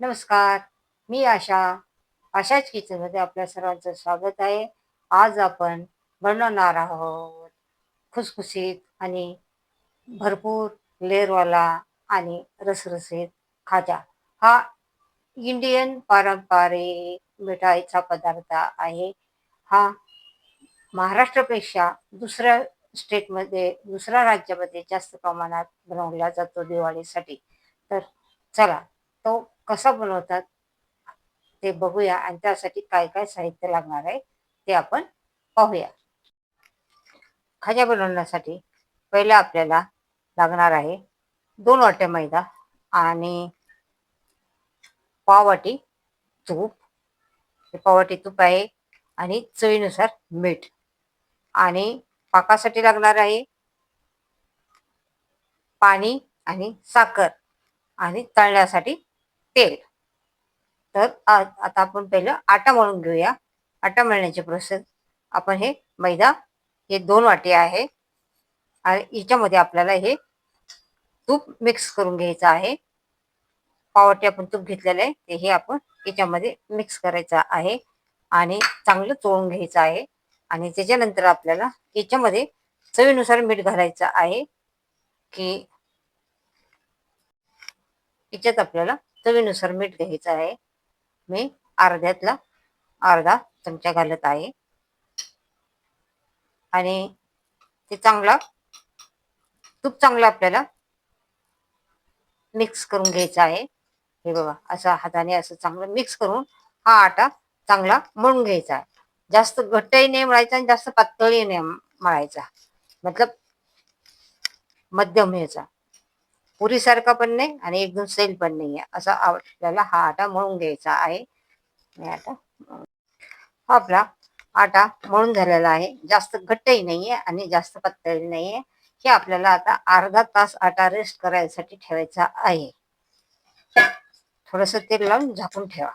नमस्कार मी आशा. आशाच किचनमध्ये आपल्या सर्वांचं स्वागत आहे. आज आपण बनवणार आहोत खुसखुशीत आणि भरपूर लेअरवाला आणि रसरसीत खाजा. हा इंडियन पारंपरिक मिठाईचा पदार्थ आहे. हा महाराष्ट्रापेक्षा दुसऱ्या स्टेटमध्ये दुसऱ्या राज्यामध्ये जास्त प्रमाणात बनवला जातो दिवाळीसाठी. तर चला तो कसा बनवतात ते बघूया आणि त्यासाठी काय काय साहित्य लागणार आहे ते आपण पाहूया. खाजा बनवण्यासाठी पहिला आपल्याला लागणार आहे दोन वाट्या मैदा आणि पाववाटी तूप. हे पाववाटी तूप आहे आणि चवीनुसार मीठ. आणि पाकासाठी लागणार आहे पाणी आणि साखर आणि तळण्यासाठी तेल. तर आता आपण पहिलं आटा मळून घेऊया. आटा मळण्याची प्रोसेस आपण हे मैदा हे दोन वाटी आहे. आणि याच्यामध्ये आपल्याला हे तूप मिक्स करून घ्यायचं आहे. पावटी आपण तूप घेतलेलं आहे. ते हे आपण याच्यामध्ये मिक्स करायचं आहे. आणि चांगलं चोळून घ्यायचं आहे. आणि त्याच्यानंतर आपल्याला याच्यामध्ये चवीनुसार मीठ घालायचं आहे. की याच्यात आपल्याला चवीनुसार मीठ घ्यायचं आहे. मी अर्ध्यातला अर्धा चमचा घालत आहे. आणि ते चांगला तूप चांगलं आपल्याला मिक्स करून घ्यायचं आहे. हे बघा असं हाताने असं चांगलं मिक्स करून हा आटा चांगला मळून घ्यायचा आहे. जास्त घट्टही नाही मळायचा आणि जास्त पातळही नाही मळायचा. मतलब मध्यम ह्याचा. पुरीसारखा पण नाही आणि एकदम सैल पण नाही आहे असा आपल्याला हा आटा मळून घ्यायचा आहे. आटा हा आपला आटा मळून झालेला आहे. जास्त घट्टही नाहीये आणि जास्त पातळही नाहीये. हे आपल्याला आता अर्धा तास आटा रेस्ट करायसाठी ठेवायचा आहे. थोडस तेल लावून झाकून ठेवा.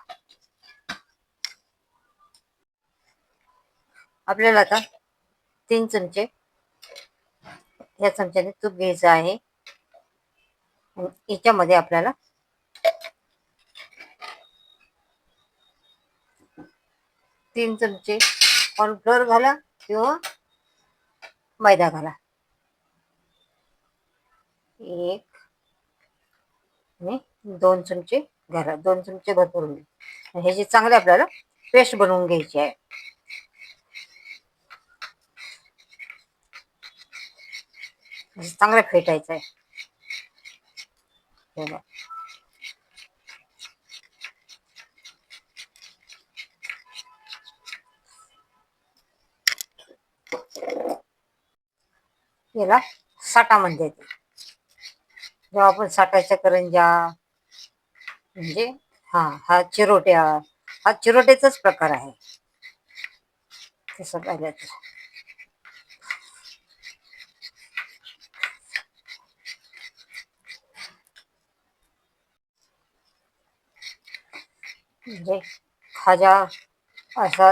आपल्याला आता तीन चमचे या चमच्याने तूप घ्यायचं आहे. याच्यामध्ये आपल्याला तीन चमचे कॉर्नफ्लोअर घाला किंवा मैदा घाला. एक आणि दोन चमचे घाला. दोन चमचे भरपूर होईल. ह्याची चांगले आपल्याला पेस्ट बनवून घ्यायची आहे. चांगलं फेटायचं आहे. याला साठा म्हणजे जेव्हा आपण साठाच्या करंजा म्हणजे हा हा चिरोट्या हा चिरोट्याचाच प्रकार आहे. तसं पाहिलं जे म्हणजे खाजा असा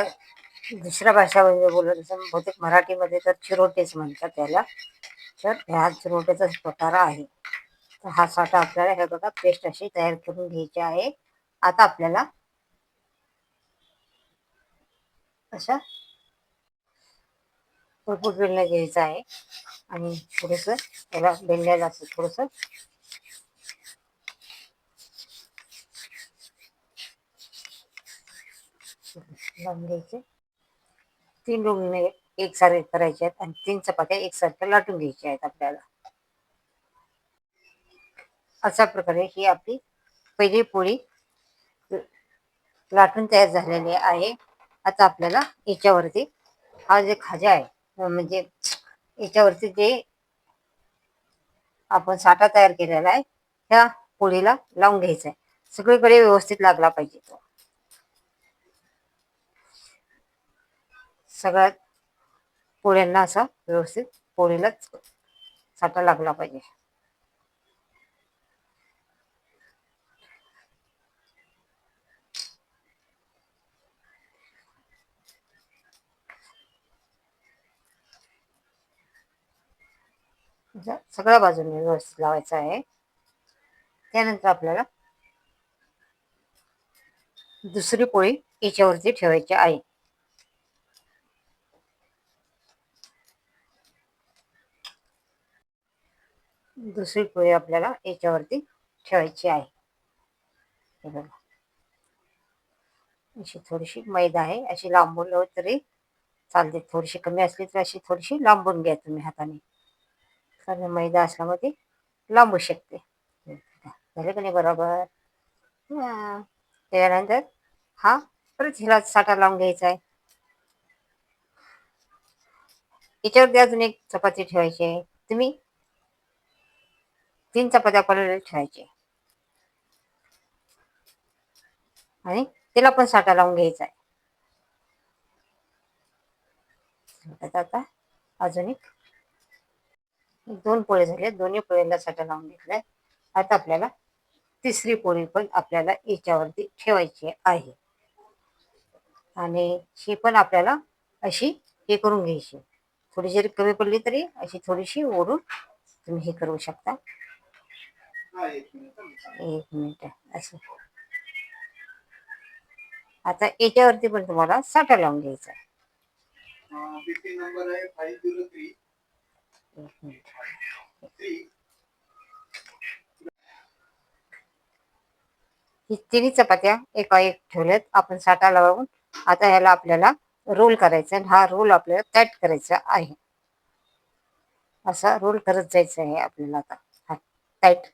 दुसऱ्या भाषामध्ये म्हणजे बोलत असं बहुतेक मराठीमध्ये तर चिरोटेच म्हणतात त्याला. तर ह्या चिरोटेचाच प्रकार आहे. तर हा साठा आपल्याला हे बघा पेस्ट अशी तयार करून घ्यायची आहे. आता आपल्याला अशा भरपूर बेलण्या घ्यायचं आहे. आणि थोडस त्याला बेलण्याला असं थोडस लावून घ्यायचे. तीन डोंगणे एकसारखे करायचे आहेत आणि तीन चपात्या एकसारख्या लाटून घ्यायच्या आहेत आपल्याला. अशा प्रकारे ही आपली पहिली पोळी लाटून तयार झालेली आहे. आता आपल्याला याच्यावरती हा जे खाजा आहे म्हणजे याच्यावरती जे आपण साठा तयार केलेला आहे त्या पोळीला लावून घ्यायचा आहे. सगळीकडे व्यवस्थित लागला पाहिजे तो. सगळ्यात पोळ्यांना असा व्यवस्थित पोळीलाच साठा लागला पाहिजे. सगळ्या बाजूने व्यवस्थित लावायचं आहे. त्यानंतर आपल्याला दुसरी पोळी याच्यावरती ठेवायची आहे. दुसरी पोळी आपल्याला याच्यावरती ठेवायची आहे. हे बघा. अशी थोडीशी मैदा आहे. अशी लांबून तरी चालते. थोडीशी कमी असली तर अशी थोडीशी लांबून घ्या तुम्ही हाताने. कारण मैदा असल्यामुळे ती लांबू शकते. झालं का नाही बरोबर? त्याच्यानंतर हा परत हिला साठा लावून घ्यायचा आहे. याच्यावरती अजून एक चपाती ठेवायची आहे. तुम्ही तीन चपात्या पडलेल्या ठेवायचे. आणि तिला पण साठा लावून घ्यायचा आहे. आता अजून एक दोन पोळे झाले दोन्ही पोळ्याला साठा लावून घेतलाय. आता आपल्याला तिसरी पोळी पण आपल्याला याच्यावरती ठेवायची आहे. आणि ही पण आपल्याला अशी हे करून घ्यायची. थोडी जरी कमी पडली तरी अशी थोडीशी ओढून तुम्ही हे करू शकता. एक मिनिट असं. आता याच्यावरती पण तुम्हाला साठा लावून घ्यायचा नंबर आहे. फाईव्ह झिरो थ्री एक मिनिट. ही तिन्ही चपात्या एका एक ठेवल्यात. आपण साठा लावून आता ह्याला आपल्याला रोल करायचा आणि हा रोल आपल्याला टाईट करायचा आहे. असा रोल करत जायचा आहे आपल्याला आता. हा टाईट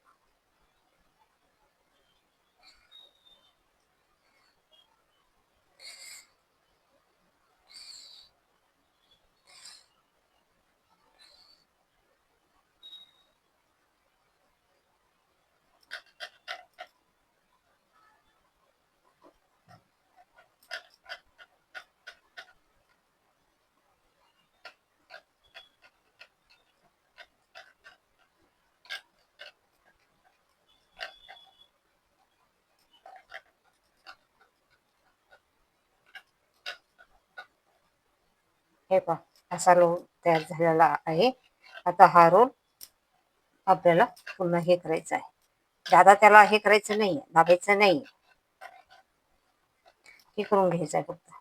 हे पहा असा रोल तयार झालेला आहे. आता हा रोल आपल्याला पुन्हा हे करायचा आहे. दादा त्याला हे करायचं नाही दाबायचं नाही हे करून घ्यायचं आहे फक्त.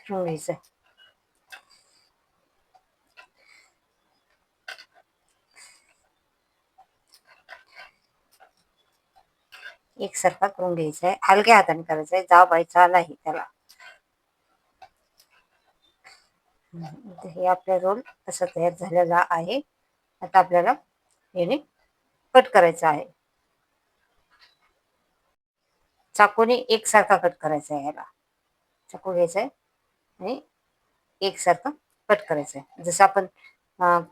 फिरून घ्यायचं आहे. एकसारखा करून घ्यायचा आहे. हलक्या हाताने करायचा आहे. दाबायचा नाही त्याला हम्म, तर हे आपला रोल असा तयार झालेला आहे. आता आपल्याला याने कट करायचा आहे. चाकूने एकसारखा कट करायचा आहे याला. चाकू घ्यायचा आहे आणि एकसारखा कट करायचा आहे. जसं आपण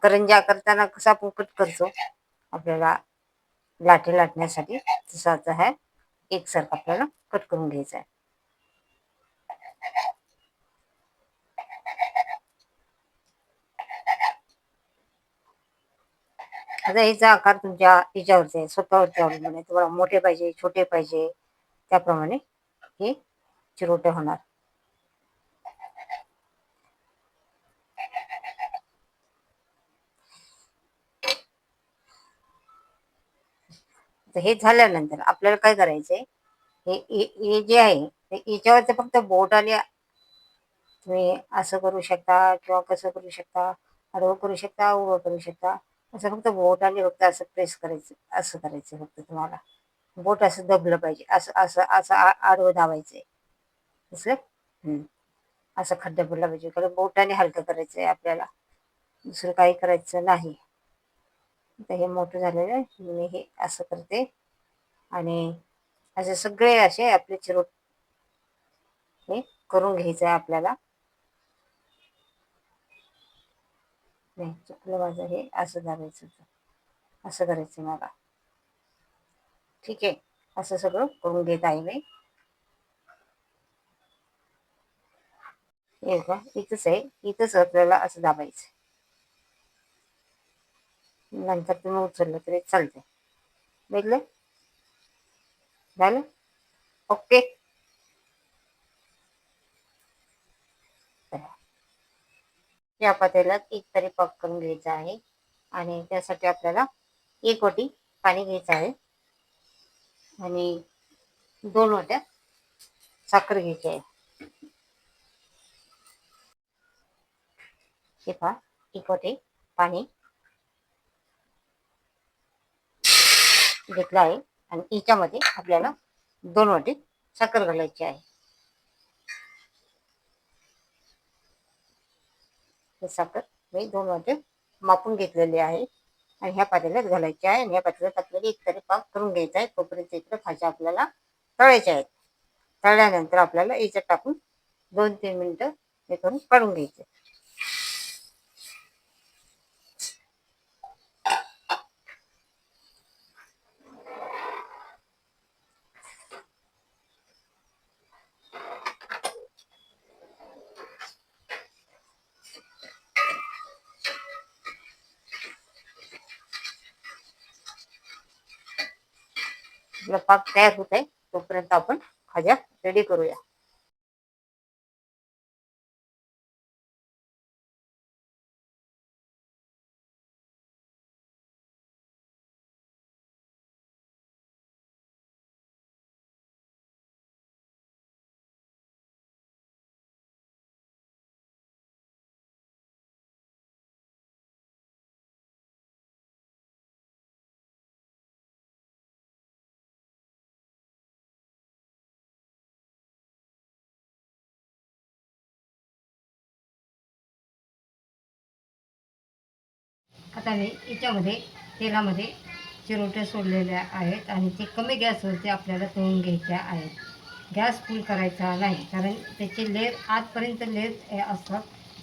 करंजा करताना कसं आपण कट करतो आपल्याला लाटे लाटण्यासाठी तसं आता हा एकसारखा आपल्याला कट करून घ्यायचा आहे. आता याचा आकार तुमच्या हिच्यावरती आहे स्वतःवरती अवलंबून आहे तुम्हाला मोठे पाहिजे छोटे पाहिजे. त्याप्रमाणे हे चिरोटे होणार. तर हे झाल्यानंतर आपल्याला काय करायचंय? हे हे जे आहे ते याच्यावरती फक्त आणि तुम्ही असं करू शकता किंवा कसं करू शकता आडवं करू शकता उभं करू शकता. असं फक्त बोटाने फक्त असं प्रेस करायचं असं करायचं फक्त तुम्हाला. बोट असं दबलं पाहिजे असं असं असं आ- आडवं धावायचंय असं? असं खड्डा पडला पाहिजे कारण बोटाने हलकं करायचं आहे आपल्याला. दुसरं काही करायचं नाही. तर हे मोठं झालेलं आहे मी हे असं करते. आणि असे सगळे असे आपले चिरोट हे करून घ्यायचं आहे आपल्याला. नाही चुकलं माझं हे असं दाबायचं होतं. असं करायचं मला. ठीक आहे असं सगळं करून घेत आहे मी हे का इथंच आहे इथंच आपल्याला असं दाबायचं नंतर तुम्ही उचललं तरी चालतंय. बघलं झालं? ओके. या पातेल्यात एक तरी पाक करून घ्यायचा आहे. आणि त्यासाठी आपल्याला एक वाटी पाणी घ्यायचं आहे. आणि दोन वाट्या साखर घ्यायची आहे. हे पहा एक वाटी पाणी घेतलं आहे. आणि याच्यामध्ये आपल्याला दोन वाटी साखर घालायची आहे. हे साखर मी दोन वाटे मापून घेतलेली आहे. आणि ह्या पातेल्यात घालायची आहे. आणि ह्या पातेल्यात आपल्याला एक तरी पाक करून घ्यायचा आहे. तोपर्यंत इकडे भाज्या आपल्याला तळायच्या आहेत. तळल्यानंतर आपल्याला याच्यात टाकून दोन तीन मिनटं हे करून काढून घ्यायचे. आपला पाक तयार होत आहे तोपर्यंत आपण खाज्या रेडी करूया. आता मी याच्यामध्ये तेलामध्ये चिरोटे सोडलेल्या आहेत आणि ते कमी गॅसवरती आपल्याला तळून घ्यायच्या आहेत. गॅस फुल करायचा नाही कारण त्याचे लेर आतपर्यंत लेर हे असतात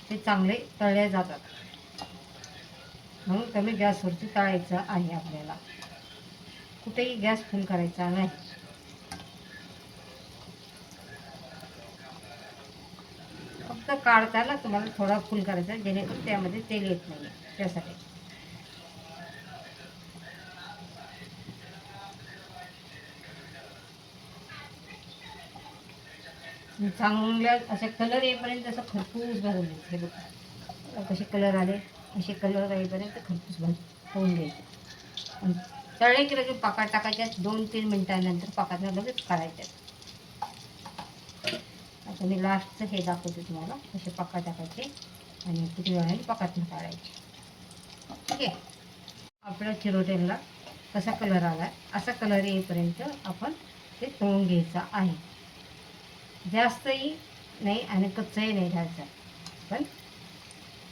ते चांगले तळले जातात. म्हणून कमी गॅसवरती तळायचं आहे आपल्याला. कुठेही गॅस फुल करायचा नाही. फक्त काढताना तुम्हाला थोडा फुल करायचा जेणेकरून त्यामध्ये तेल येत नाही त्यासाठी. चांगल्या असे कलर येईपर्यंत असं खरपूस भाजून हे बघा. कसे कलर आले? असे कलर येईपर्यंत खरपूस भाज होऊन घ्यायचे. आणि तळले की लगेच पाकात टाकायच्या दोन तीन मिनटानंतर पाकातनं लगेच काढायच्या आता मी लास्टचं हे दाखवते तुम्हाला. कसे पाका टाकायचे आणि किती वेळाने पाकातनं काढायचे. ठीक आहे? आपल्या चिरोटेला कसा कलर आला असा कलर येईपर्यंत आपण ते तळून घ्यायचा आहे. जास्तही नाही आणि कच्चाही नाही घ्यायचा पण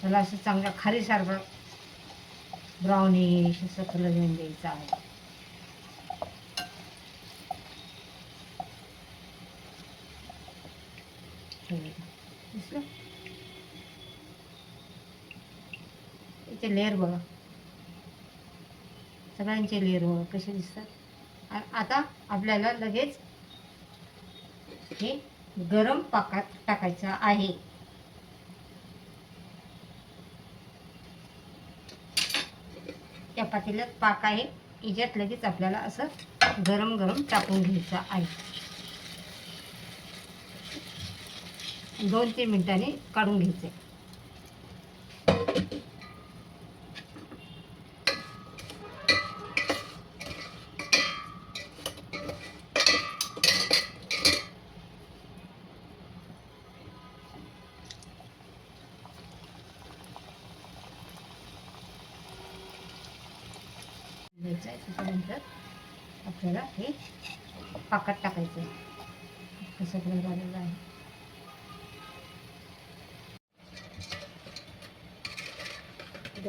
त्याला असं चांगला खारीसारखा ब्राउनिश असं कलर घेऊन द्यायचा आहे. दिसलं? लेअर बघा. सगळ्यांचे लेअर बघा कसे दिसतात. आणि आता आपल्याला लगेच हे गरम पाकात टाकायचं आहे. त्या पातेल्यात पाक आहे. याच्यात लगेच आपल्याला असं गरम गरम टाकून घ्यायचं आहे. दोन तीन मिनिटांनी काढून घ्यायचं. आहे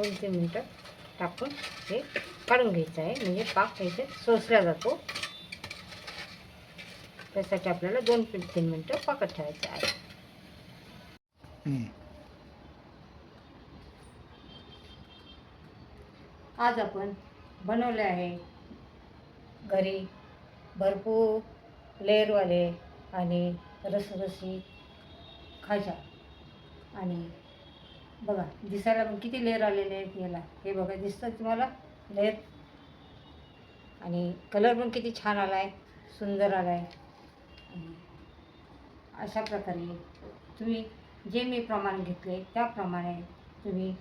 दोन तीन मिनटं टाकून हे काढून घ्यायचं आहे. म्हणजे पाक इथे सोसला जातो. त्यासाठी आपल्याला दोन तीन मिनटं पाकत ठेवायचं आहे. आज आपण बनवले आहे घरी भरपूर लेअरवाले आणि रसरशी खाजा आणि बघा दिसायला पण किती लेअर आलेले आहेत याला. हे बघा दिसतं तुम्हाला? लेअर. आणि कलर पण किती छान आला आहे सुंदर आला आहे आणि अशा प्रकारे तुम्ही जे मी प्रमाण घेतले त्याप्रमाणे तुम्ही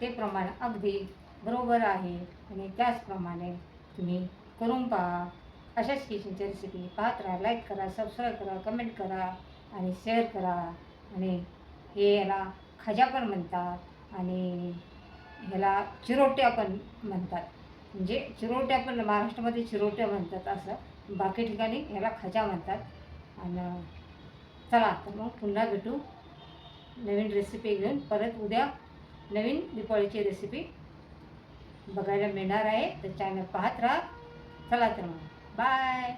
ते प्रमाण अगदी बरोबर आहे आणि त्याचप्रमाणे तुम्ही करून पहा. अशाच किचनच्या रेसिपी पाहत राहा लाईक करा सबस्क्राईब करा कमेंट करा आणि शेअर करा. आणि हे याला खजा पण म्हणतात आणि ह्याला चिरोट्या पण म्हणतात. म्हणजे चिरोट्या पण महाराष्ट्रामध्ये चिरोट्या म्हणतात असं. बाकी ठिकाणी ह्याला खजा म्हणतात. आणि चला तर मग पुन्हा भेटू. नवीन रेसिपी घेऊन परत उद्या नवीन दिपाळीची रेसिपी बघायला मिळणार आहे. तर चॅनल पाहत राहा. चला तर मग. बाय